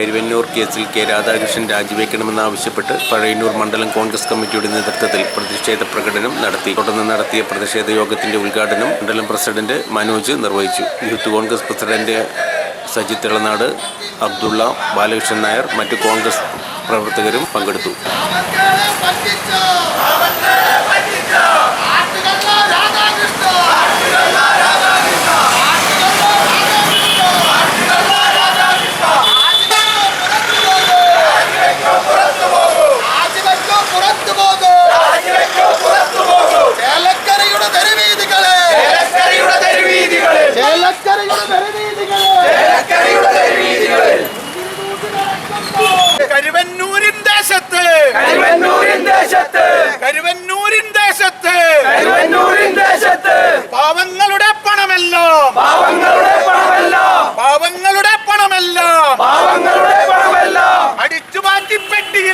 പെരുവന്നൂർ കേസിൽ കെ രാധാകൃഷ്ണൻ രാജിവെക്കണമെന്നാവശ്യപ്പെട്ട് പഴയന്നൂർ മണ്ഡലം കോൺഗ്രസ് കമ്മിറ്റിയുടെ നേതൃത്വത്തിൽ പ്രതിഷേധ പ്രകടനം നടത്തി. തുടർന്ന് നടത്തിയ പ്രതിഷേധ യോഗത്തിന്റെ ഉദ്ഘാടനം മണ്ഡലം പ്രസിഡന്റ് മനോജ് നിർവഹിച്ചു. യൂത്ത് കോൺഗ്രസ് പ്രസിഡന്റ് സജിത് ഇളനാട് അബ്ദുള്ള ബാലകൃഷ്ണൻ നായർ മറ്റ് കോൺഗ്രസ് പ്രവർത്തകരും പങ്കെടുത്തു. രാജിവെക്കോ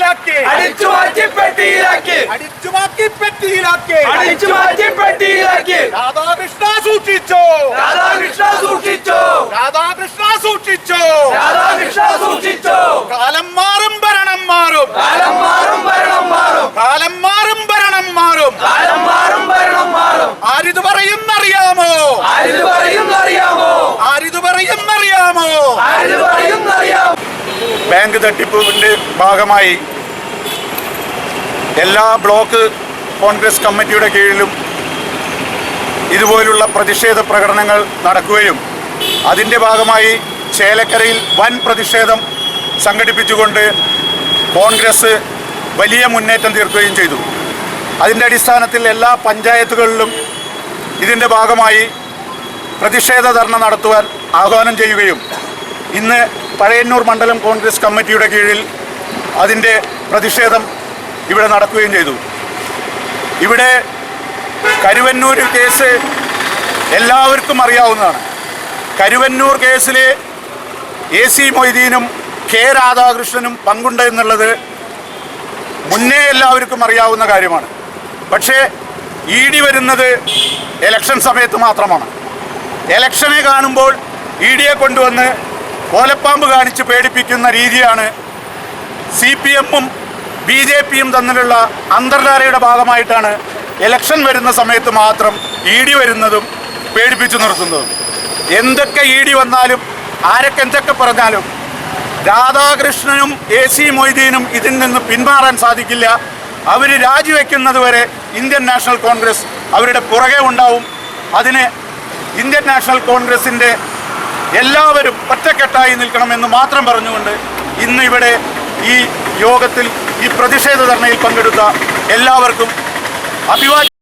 പെട്ടിയിലാക്കി അടിച്ചു മാറ്റി പെട്ടിയിലാക്കി. അടിച്ചു മാറ്റി പെട്ടിയിലാക്കി. അടിച്ചു മാറ്റി പെട്ടിയിലാക്കി. രാധാകൃഷ്ണ സൂക്ഷിച്ചോ. രാധാകൃഷ്ണ സൂക്ഷിച്ചു. രാധാകൃഷ്ണ സൂക്ഷിച്ചോ. രാധാകൃഷ്ണ സൂക്ഷിച്ചു. കാലം മാറും ഭരണം മാറും. കാലം മാറും ഭരണം മാറും. കാലം മാറും ഭരണം മാറും. കാലം മാറും ഭരണം മാറും. ആരിത് പറയുന്നറിയാമോ? ആരിത് പറയുന്നറിയാമോ? ആരിത് പറയുന്നറിയാമോ? ആരിത് പറയുന്നറിയാമോ? ബാങ്ക് തട്ടിപ്പിന്റെ ഭാഗമായി എല്ലാ ബ്ലോക്ക് കോൺഗ്രസ് കമ്മിറ്റിയുടെ കീഴിലും ഇതുപോലുള്ള പ്രതിഷേധ പ്രകടനങ്ങൾ നടക്കുകയും അതിന്റെ ഭാഗമായി ചേലക്കരയിൽ വൻ പ്രതിഷേധം സംഘടിപ്പിച്ചുകൊണ്ട് കോൺഗ്രസ് വലിയ മുന്നേറ്റം തീർക്കുകയും ചെയ്തു. അതിന്റെ അടിസ്ഥാനത്തിൽ എല്ലാ പഞ്ചായത്തുകളിലും ഇതിന്റെ ഭാഗമായി പ്രതിഷേധ ധർണ നടത്തുവാൻ ആഹ്വാനം ചെയ്യുകയും ഇന്ന് പഴയന്നൂർ മണ്ഡലം കോൺഗ്രസ് കമ്മിറ്റിയുടെ കീഴിൽ അതിന്റെ പ്രതിഷേധം ഇവിടെ നടക്കുകയും ചെയ്തു. ഇവിടെ കരുവന്നൂർ കേസ് എല്ലാവർക്കും അറിയാവുന്നതാണ്. കരുവന്നൂർ കേസിൽ എ സി മൊയ്തീനും കെ രാധാകൃഷ്ണനും പങ്കുണ്ട് എന്നുള്ളത് മുന്നേ എല്ലാവർക്കും അറിയാവുന്ന കാര്യമാണ്. പക്ഷേ ഇ ഡി വരുന്നത് എലക്ഷൻ സമയത്ത് മാത്രമാണ്. എലക്ഷനെ കാണുമ്പോൾ ഇ ഡിയെ കൊണ്ടുവന്ന് കോലപ്പാമ്പ് കാണിച്ച് പേടിപ്പിക്കുന്ന രീതിയാണ് സി പി എമ്മും ബി ജെ പിയും തമ്മിലുള്ള അന്തർധാരയുടെ ഭാഗമായിട്ടാണ് ഇലക്ഷൻ വരുന്ന സമയത്ത് മാത്രം ഇ ഡി വരുന്നതും പേടിപ്പിച്ചു നിർത്തുന്നതും. എന്തൊക്കെ ഇ ഡി വന്നാലും ആരൊക്കെ എന്തൊക്കെ പറഞ്ഞാലും രാധാകൃഷ്ണനും എ സി മൊയ്തീനും ഇതിൽ നിന്ന് പിന്മാറാൻ സാധിക്കില്ല. അവർ രാജിവെക്കുന്നത് വരെ ഇന്ത്യൻ നാഷണൽ കോൺഗ്രസ് അവരുടെ പുറകെ ഉണ്ടാവും. അതിന് ഇന്ത്യൻ നാഷണൽ കോൺഗ്രസിന്റെ എല്ലാവരും ഒറ്റക്കെട്ടായി നിൽക്കണമെന്ന് മാത്രം പറഞ്ഞുകൊണ്ട് ഇന്ന് ഇവിടെ ഈ യോഗത്തിൽ ഈ പ്രതിഷേധ ധർണയിൽ പങ്കെടുത്ത എല്ലാവർക്കും അഭിവാദ്യം